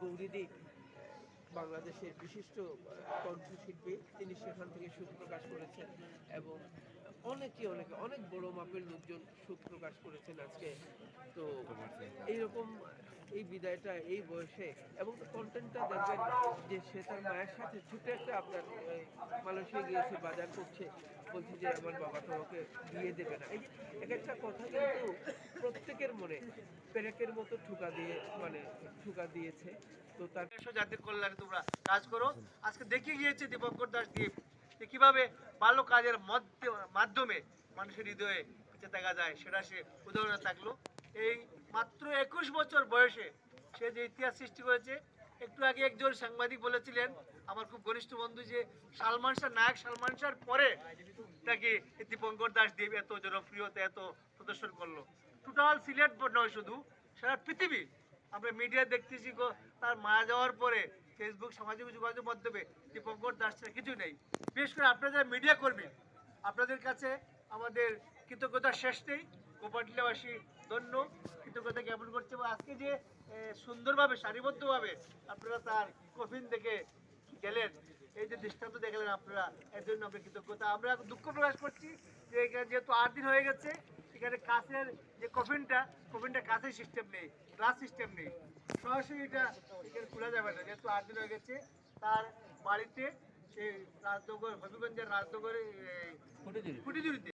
গৌরীদি বাংলাদেশের বিশিষ্ট কণ্ঠশিল্পী। তিনি সেখান থেকে সুখ প্রকাশ করেছেন এবং অনেকে অনেকে অনেক বড় মাপের লোকজন সুখ প্রকাশ করেছেন আজকে। তো এইরকম এই বিদায়টা এই বয়সে এবং কন্টেন্টটা দেখবেন যে সে তার মায়ের সাথে ছুটে একটা আপনার মালয়েশিয়া গিয়েছে, বাজার করছে, বলছে যে আমার বাবা তো আমাকে বিয়ে দেবে না। এই এক একটা কথা কিন্তু প্রত্যেকের মনে পেরেকের মতো ঠুকা দিয়ে মানে ঠুকা দিয়েছে। তো তার জাতির কল্যাণে তোমরা কাজ করো। আজকে দেখে গিয়েছে দীপঙ্কর দাস দ্বীপ যে কীভাবে ভালো কাজের মধ্যে- মাধ্যমে মানুষের হৃদয়ে বেঁচে থাকা যায়, সেটা সে উদাহরণে থাকল। এই মাত্র একুশ বছর বয়সে সে যে ইতিহাস সৃষ্টি করেছে, একটু আগে একজন সাংবাদিক বলেছিলেন, আমার খুব ঘনিষ্ঠ বন্ধু যে সালমান শাহ, নায়ক সালমান শাহর পরে তাকে দীপঙ্কর দাস দ্বীপ এত জনপ্রিয়তা, এত প্রদর্শন করল। টোটাল সিলেট নয় শুধু, সারা পৃথিবী। আমরা মিডিয়া দেখতেছি তার মারা যাওয়ার পরে ফেসবুক সামাজিক যোগাযোগ মাধ্যমে দীপঙ্কর দাস ছাড়া কিছু নেই। বিশেষ করে আপনারা যারা মিডিয়া কর্মী, আপনাদের কাছে আমাদের কৃতজ্ঞতা শেষ নেই। গোপাটিলাবাসী ধন্য। কৃতজ্ঞতা জ্ঞাপন করছে এবং আজকে যে সুন্দরভাবে সারিবদ্ধভাবে আপনারা তার কফিন থেকে গেলেন এই যে দৃষ্টান্ত দেখলেন আপনারা এর জন্য আমরা কৃতজ্ঞতা। আমরা দুঃখ প্রকাশ করছি যে এখানে যেহেতু আট দিন হয়ে গেছে এখানে কাছের যে কফিনটা কফিনটা কাছের সিস্টেম নেই গ্লাস সিস্টেম নেই। সরাসরি এটা এখানে খোলা যাবে না যেহেতু আট দিন হয়ে গেছে তার বাড়িতে সেই রাজনগর হবিগঞ্জের রাজনগরে কুটিজুড়িতে